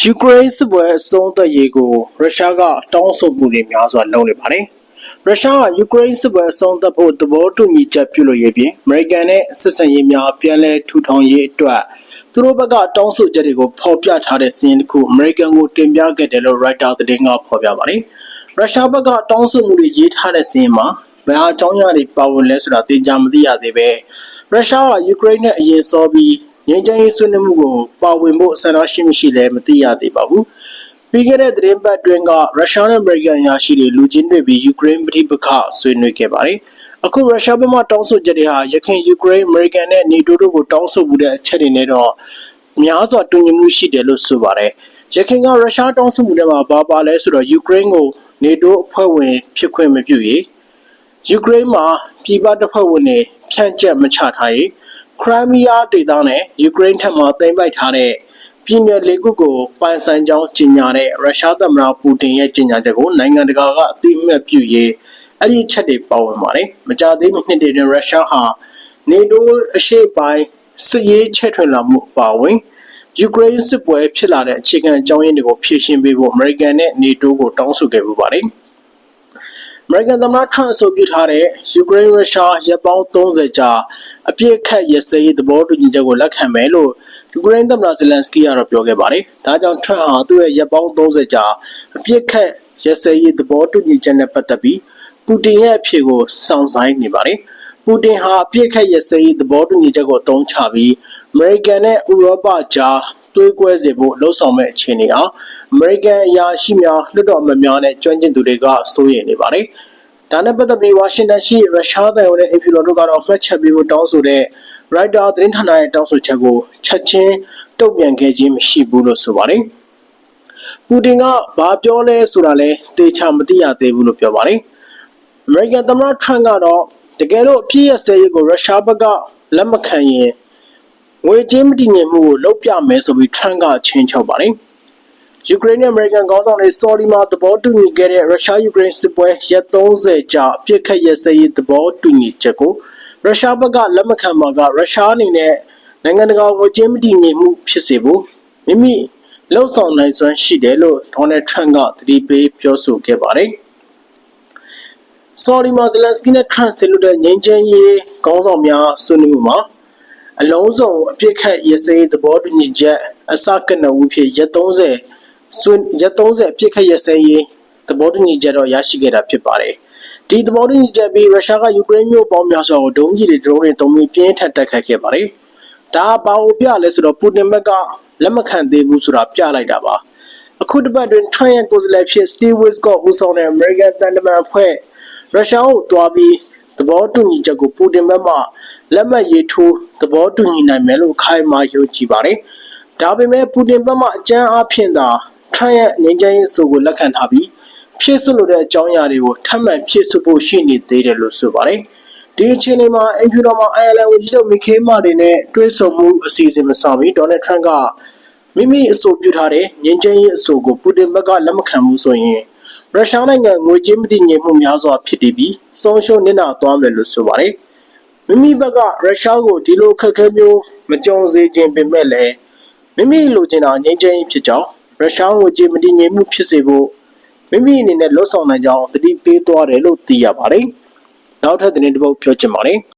ယူကရိန်းစစ်ပွဲအဆုံးသတ်ရေးကိုရုရှားကတောင်းဆိုမှုတွေများစွာလုပ်နေပါတယ်။ရုရှားကယူကရိန်းစစ်ပွဲအဆုံးသတ်ဖို့သဘောတူညီချက်ပြုလို့ရပြီးအမေရိကန်နဲ့ဆက်ဆံရေးများပြန်လည်ထူထောင်ရေးအတွက်သူတို့ဘက်ကတောင်းဆိုချက်တွေကိုဖော်ပြထားတဲ့စီးရင်တစ်ခုအမေရိကန်ကိုတင်ပြခဲ့တယ်လို့ Reuters သတင်းကဖော်ပြပါတယ်။ရုရှားဘက်ကတောင်းဆိုမှုတွေရေးထားတဲ့စီးရင်မှာဘယ်အကြောင်းအရာတွေပါဝင်လဲဆိုတာသိကြမသိရသေးပဲရုရှားကယူကရိန်းနဲ့အရင်စောပြီး ငြိမ်းချမ်းရေးဆွေးနွေးမှုကိုပါဝင်ဖို့ဆန္ဒရှိမရှိလဲမသိရသေးပါဘူး။ပြီးခဲ့တဲ့သတင်းပတ်တွင်ကရုရှားနဲ့အမေရိကန်ရရှိတွေလူချင်းတွေပြီးယူကရိန်းပြည်ပခဆွေးနွေးခဲ့ပါတယ်။အခုရုရှားဘက်မှတောင်းဆိုချက်တွေဟာရခိုင်ယူကရိန်းအမေရိကန်နဲ့နေတိုးတို့ကိုတောင်းဆိုမှုတဲ့အချက်တွေနဲ့တော့များစွာတူညီမှုရှိတယ်လို့ဆိုပါတယ်။ရခိုင်ကရုရှားတောင်းဆိုမှုတွေမှာဘာပါလဲဆိုတော့ယူကရိန်းကိုနေတိုးအဖွဲ့ဝင်ဖြစ်ခွင့်မပြုရေးယူကရိန်းမှာပြည်ပတပ်ဖွဲ့ဝင်တွေဖြန့်ကျက်မချထားရေး ခရိုင်းမီးယားဒေသနဲ့ယူကရိန်းထက်မှသိမ်းပိုက်ထားတဲ့ပြည်နယ်လေးခုကိုပိုင်ဆိုင်ကြောင်းကြေညာတဲ့ရုရှားသမ္မတပူတင်ရဲ့ကြေညာချက်ကိုနိုင်ငံတကာကအသိအမှတ်ပြုရေးအဲ့ဒီအချက်တွေပါဝင်ပါတယ်။မကြသေးမနှစ်တွေတွင်ရုရှားဟာနေတိုးအရှေ့ပိုင်းစစ်ရေးချဲ့ထွင်လာမှုအပါအဝင်ယူကရိန်းစစ်ပွဲဖြစ်လာတဲ့အခြေခံအကြောင်းရင်းတွေကိုဖြေရှင်းပေးဖို့အမေရိကန်နဲ့နေတိုးကိုတောင်းဆိုခဲ့ပူပါတယ်။ အမေရိကန်သမ္မတထရန့်အဆိုပြုထားတဲ့ယူကရိန်းရုရှားရပ်ပေါင်း30ကြာအပြစ်ခတ်ရစရေးသဘောတူညီချက်ကိုလက်ခံမယ်လို့ယူကရိန်းသမ္မတဇလန်စကီကတော့ပြောခဲ့ပါတယ်။ဒါကြောင့်ထရန့်ဟာသူ့ရဲ့ရပ်ပေါင်း30ကြာအပြစ်ခတ်ရစရေးသဘောတူညီချက်နဲ့ပတ်သက်ပြီးပူတင်ရဲ့အဖြေကိုစောင့်ဆိုင်းနေပါတယ်။ပူတင်ဟာအပြစ်ခတ်ရစရေးသဘောတူညီချက်ကိုတုံးချပြီးအမေရိကန်နဲ့ဥရောပကြား တွေးကွဲစေဖို့လှုံ့ဆော်မဲ့အခြေအနေဟာအမေရိကန်အရာရှိများလွှတ်တော်အမတ်များနဲ့ကျွမ်းကျင်သူတွေကစိုးရိမ်နေပါတယ်။ဒါနဲ့ပတ်သက်ပြီးဝါရှင်တန်ရှိရုရှားတိုင်းနဲ့အင်ဖီလိုတို့ကတော့မှတ်ချက်ပေးဖို့တောင်းဆိုတဲ့ Writer သတင်းဌာနရဲ့တောင်းဆိုချက်ကိုချက်ချင်းတုံ့ပြန်ခဲ့ခြင်းမရှိဘူးလို့ဆိုပါတယ်။ပူတင်ကဘာပြောလဲဆိုတာလဲသေချာမသိရသေးဘူးလို့ပြောပါတယ်။အမေရိကန်သမ္မတထရန့်ကတော့တကယ်လို့အပြည့်ရစရေးကိုရုရှားဘက်ကလက်မခံရင် ငွေကြေးမတည်ငြိမ်မှုကိုလုပ်ပြမယ်ဆိုပြီးထရန့်ကချင်းချောက်ပါတယ်။ယူကရိန်းနဲ့အမေရိကန်ခေါင်းဆောင်တွေစော်လီမှာသဘောတူညီခဲ့တဲ့ရုရှားယူကရိန်းစစ်ပွဲရက်30ကြာအပြစ်ခတ်ရစရေးသဘောတူညီချက်ကိုရုရှားဘက်ကလက်မခံမှာကရုရှားအနေနဲ့နိုင်ငံတကာငွေကြေးမတည်ငြိမ်မှုဖြစ်စေဖို့မိမိလှုံ့ဆော်နိုင်စွမ်းရှိတယ်လို့ဒေါ်နယ်ထရန့်ကသတိပေးပြောဆိုခဲ့ပါတယ်။ဆော်ဒီမှာဇလန်စကီနဲ့ထရန့်ဆင်လို့တဲ့ငြိမ်းချမ်းရေးခေါင်းဆောင်များဆွေးနွေးမှုမှာ အလုံးစုံအပြစ်ခတ်ရစရေးသဘောတူညီချက်အစကနဦးဖြစ်ရက်30ဆွေးရက်30အပြစ်ခတ်ရစရေးသဘောတူညီချက်တော့ရရှိခဲ့တာဖြစ်ပါတယ်။ဒီသဘောတူညီချက်ပြီးရုရှားကယူကရိန်းမြို့ပေါင်းများစွာကိုဒုံးကျည်တွေဒရုန်းတွေတုံးပြီးပြင်းထန်တိုက်ခိုက်ခဲ့ပါတယ်။ဒါဘာကိုပြလဲဆိုတော့ပူတင်ဘက်ကလက်မခံသေးဘူးဆိုတာပြလိုက်တာပါ။အခုတစ်ပတ်တွင်ထရန့်ရဲ့ကိုယ်စားလှယ်ဖြစ်စတီးဝစ်ကောဦးဆောင်တဲ့အမေရိကန်တန်တမန်အဖွဲ့ရုရှားကိုတွားပြီးသဘောတူညီချက်ကိုပူတင်ဘက်မှ လက်မှတ်ရေးထိုးသဘောတူညီနိုင်မယ်လို့ခိုင်မာယုံကြည်ပါတယ်။ဒါပေမဲ့ပူတင်ဘက်မှအကြမ်းအားဖြင့်သာထရန့်ရဲ့ငြိမ်းချမ်းရေးဆိုကိုလက်ခံထားပြီးဖြစ်စွလို့တဲ့အကြောင်းအရာတွေကိုထပ်မံဖြစ်စွဖို့ရှိနေသေးတယ်လို့ဆိုပါတယ်။ဒီအချိန်မှာအင်ဖြူတော်မှာအိုင်ယာလန်ဝန်ကြီးချုပ်မီခေးမာတွေနဲ့တွဲဆုံမှုအစီအစဉ်မဆောင်ပြီးဒေါ်နယ်ထရန့်ကမိမိအဆိုပြုထားတဲ့ငြိမ်းချမ်းရေးအဆိုကိုပူတင်ဘက်ကလက်မခံဘူးဆိုရင်ရုရှားနိုင်ငံငွေကြေးမတည်ငြိမ်မှုများစွာဖြစ်တည်ပြီးဆုံးရှုံးနစ်နာသွားမယ်လို့ဆိုပါတယ်။ မိမိဘက်ကရုရှားကိုဒီလိုခက်ခဲမျိုးမကြုံစေခြင်းပင်မဲ့လည်းမိမိလိုချင်တာငြိမ်းချမ်းရေးဖြစ်ကြောင်းရုရှားငွေကြေးမတည်ငြိမ်မှုဖြစ်စေဖို့မိမိအနေနဲ့လှုပ်ဆောင်နိုင်ကြောင်းတတိပေးသွားတယ်လို့သိရပါတယ်။နောက်ထပ်သတင်းတစ်ပုဒ်ပြောချင်ပါတယ်။